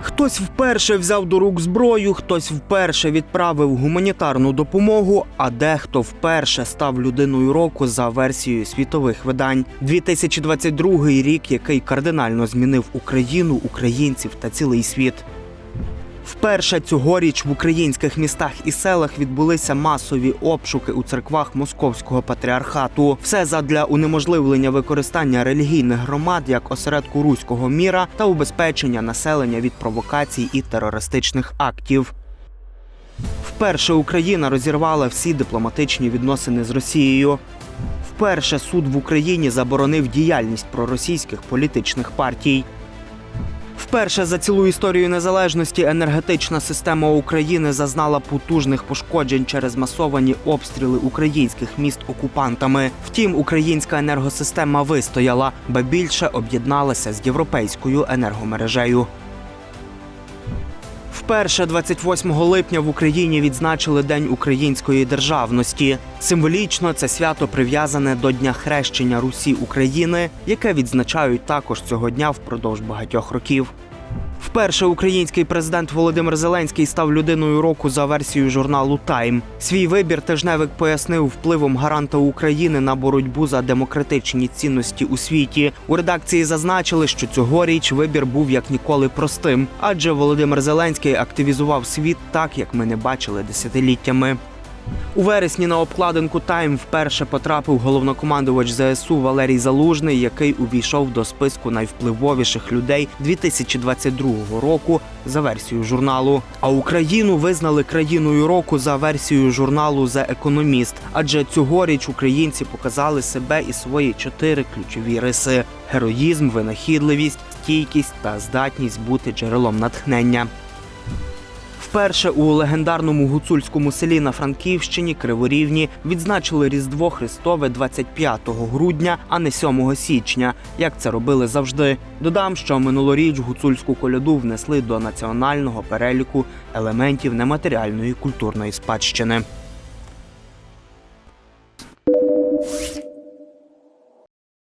Хтось вперше взяв до рук зброю, хтось вперше відправив гуманітарну допомогу, а дехто вперше став людиною року за версією світових видань. 2022 рік, який кардинально змінив Україну, українців та цілий світ. Вперше цьогоріч в українських містах і селах відбулися масові обшуки у церквах московського патріархату. Все задля унеможливлення використання релігійних громад як осередку руського міра та убезпечення населення від провокацій і терористичних актів. Вперше Україна розірвала всі дипломатичні відносини з Росією. Вперше суд в Україні заборонив діяльність проросійських політичних партій. Вперше за цілу історію незалежності енергетична система України зазнала потужних пошкоджень через масовані обстріли українських міст окупантами. Втім, українська енергосистема вистояла, ба більше об'єдналася з європейською енергомережею. Вперше 28 липня в Україні відзначили День української державності. Символічно це свято прив'язане до Дня хрещення Русі України, яке відзначають також цього дня впродовж багатьох років. Вперше український президент Володимир Зеленський став людиною року за версією журналу Тайм. Свій вибір тижневик пояснив впливом гаранта України на боротьбу за демократичні цінності у світі. У редакції зазначили, що цьогоріч вибір був як ніколи простим, адже Володимир Зеленський активізував світ так, як ми не бачили десятиліттями. У вересні на обкладинку Тайм вперше потрапив головнокомандувач ЗСУ Валерій Залужний, який увійшов до списку найвпливовіших людей 2022 року за версією журналу. А Україну визнали країною року за версією журналу «The Economist», адже цьогоріч українці показали себе і свої чотири ключові риси: героїзм, винахідливість, стійкість та здатність бути джерелом натхнення. Вперше у легендарному гуцульському селі на Франківщині Криворівні відзначили Різдво Христове 25 грудня, а не 7 січня, як це робили завжди. Додам, що минулоріч гуцульську коляду внесли до національного переліку елементів нематеріальної культурної спадщини.